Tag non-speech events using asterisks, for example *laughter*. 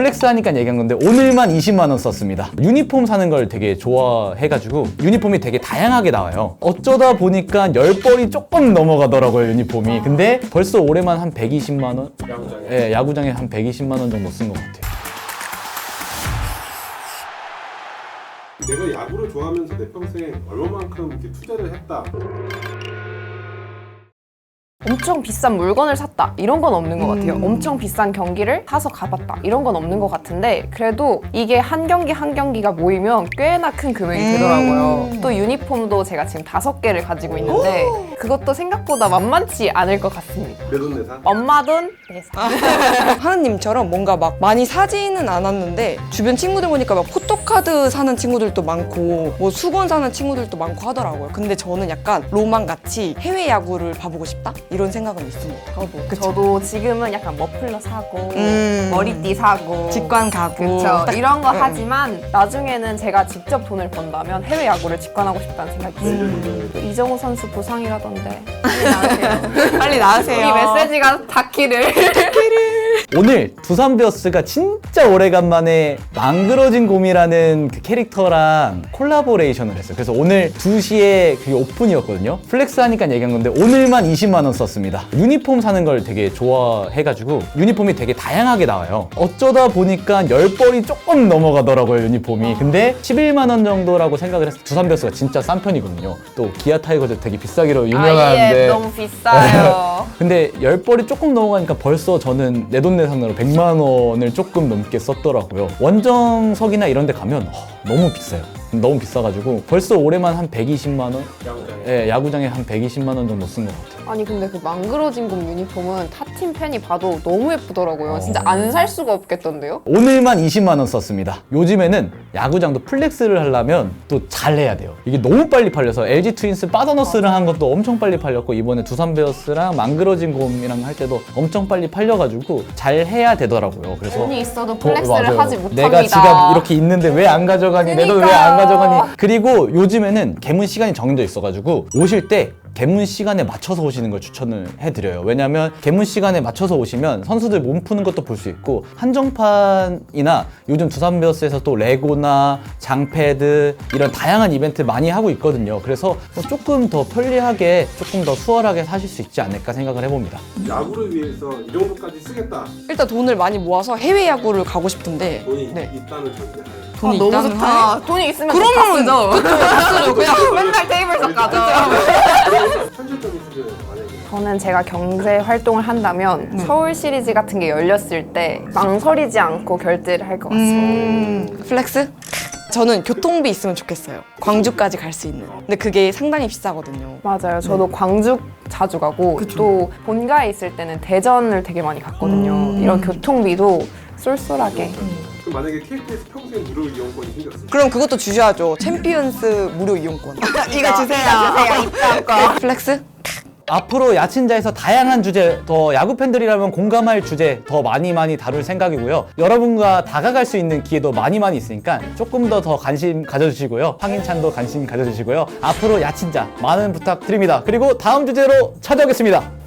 플렉스 하니까 얘기한 건데 오늘만 20만 원 썼습니다. 유니폼 사는 걸 되게 좋아해가지고 유니폼이 되게 다양하게 나와요. 어쩌다 보니까 10벌이 조금 넘어가더라고요 유니폼이. 근데 벌써 올해만 한 120만 원? 야구장에. 예, 야구장에 한 120만 원 정도 쓴 것 같아요. 내가 야구를 좋아하면서 내 평생에 얼마만큼 이렇게 투자를 했다. 엄청 비싼 물건을 샀다 이런 건 없는 것 같아요. 음. 엄청 비싼 경기를 사서 가봤다 이런 건 없는 것 같은데 그래도 이게 한 경기 한 경기가 모이면 꽤나 큰 금액이 음. 되더라고요. 또 유니폼도 제가 지금 다섯 개를 가지고 있는데 그것도 생각보다 만만치 않을 것 같습니다. 내돈내산. 엄마 돈 내산. *laughs* 하은님처럼 뭔가 막 많이 사지는 않았는데 주변 친구들 보니까 막 포토 카드 사는 친구들도 많고 뭐 수건 사는 친구들도 많고 하더라고요. 근데 저는 약간 로망 같이 해외 야구를 봐보고 싶다 이런 생각은 있습니다. 저도 그쵸. 저도 지금은 약간 머플러 사고 음. 머리띠 사고 직관 가고 그쵸 딱- 이런 거 음. 하지만 나중에는 제가 직접 돈을 번다면 해외 야구를 직관하고 싶다는 생각이 있어요. 이정우 선수 부상이라던데 빨리 *laughs* 나으세요. 빨리 나으세요. 이 메시지가 닿기를. 오늘 두산 베어스가 진짜 오래간만에 망그러진 곰이라는 그 캐릭터랑 콜라보레이션을 했어요. 그래서 오늘 2시에 그게 오픈이었거든요. 플렉스 하니까 얘기한 건데 오늘만 20만 원 썼습니다. 유니폼 사는 걸 되게 좋아해가지고 유니폼이 되게 다양하게 나와요. 어쩌다 보니까 10벌이 조금 넘어가더라고요, 유니폼이. 근데 11만 원 정도라고 생각을 했어요. 두산 베어스가 진짜 싼 편이거든요. 또 기아 타이거즈 되게 비싸기로 유명한데 아예 너무 비싸요. *laughs* 근데 열 벌이 조금 넘어가니까 벌써 저는 내돈내산으로 100만 원을 조금 넘게 썼더라고요. 원정석이나 이런 데 가면 어, 너무 비싸요. 너무 비싸가지고 벌써 올해만 한 120만 원? 야구장에. 예, 야구장에 한 120만 원 정도 쓴 것 같아요. 아니 근데 그 망그러진 곰 유니폼은 타팀 팬이 봐도 너무 예쁘더라고요. 어. 진짜 안 살 수가 없겠던데요? 오늘만 20만 원 썼습니다. 요즘에는 야구장도 플렉스를 하려면 또 잘해야 돼요. 이게 너무 빨리 팔려서 LG 트윈스 빠더너스를 한 것도 엄청 빨리 팔렸고 이번에 두산 베어스랑 망그러진 곰이랑 할 때도 엄청 빨리 팔려가지고 잘 해야 되더라고요. 그래서 돈이 있어도 어, 플렉스를 맞아요. 하지 못합니다. 내가 지갑 이렇게 있는데 왜 안 가져가니? 내돈왜안 그러니까요. 가져가니? 그리고 요즘에는 개문 시간이 정해져 있어가지고 오실 때 개문 시간에 맞춰서 오시는 걸 추천을 해드려요. 왜냐면 개문 시간에 맞춰서 오시면 선수들 몸 푸는 것도 볼 수 있고 한정판이나 요즘 두산 베어스에서 또 레고나 장패드 이런 다양한 이벤트 많이 하고 있거든요. 그래서 뭐 조금 더 편리하게 조금 더 수월하게 사실 수 있지 않을까 생각을 해봅니다. 야구를 위해서 이 정도까지 쓰겠다. 일단 돈을 많이 모아서 해외 야구를 가고 싶은데 돈이 네. 있다는 전제. 돈이 아, 너무 있다는 좋다. 돈이 있으면 그러면 쓰죠. 쓰죠. 그냥 맨날 테이블석 가죠. 저는 제가 경제 활동을 한다면 서울 시리즈 같은 게 열렸을 때 망설이지 않고 결제를 할 것 같습니다. 음, 플렉스? 저는 교통비 있으면 좋겠어요. 광주까지 갈 수 있는. 근데 그게 상당히 비싸거든요. 맞아요. 저도 광주 자주 가고 또 본가에 있을 때는 대전을 되게 많이 갔거든요. 음. 이런 교통비도 쏠쏠하게. 그럼 만약에 KT에서 평생 무료 이용권이 생겼어. 그럼 그것도 주셔야죠. 챔피언스 무료 이용권. *laughs* 이거 주세요. 입장권. *laughs* 플렉스? 앞으로 야친자에서 다양한 주제, 더 야구 팬들이라면 공감할 주제 더 많이 많이 다룰 생각이고요. 여러분과 다가갈 수 있는 기회도 많이 많이 있으니까 조금 더 더 관심 가져주시고요. 황인찬도 관심 가져주시고요. 앞으로 야친자 많은 부탁드립니다. 그리고 다음 주제로 찾아오겠습니다.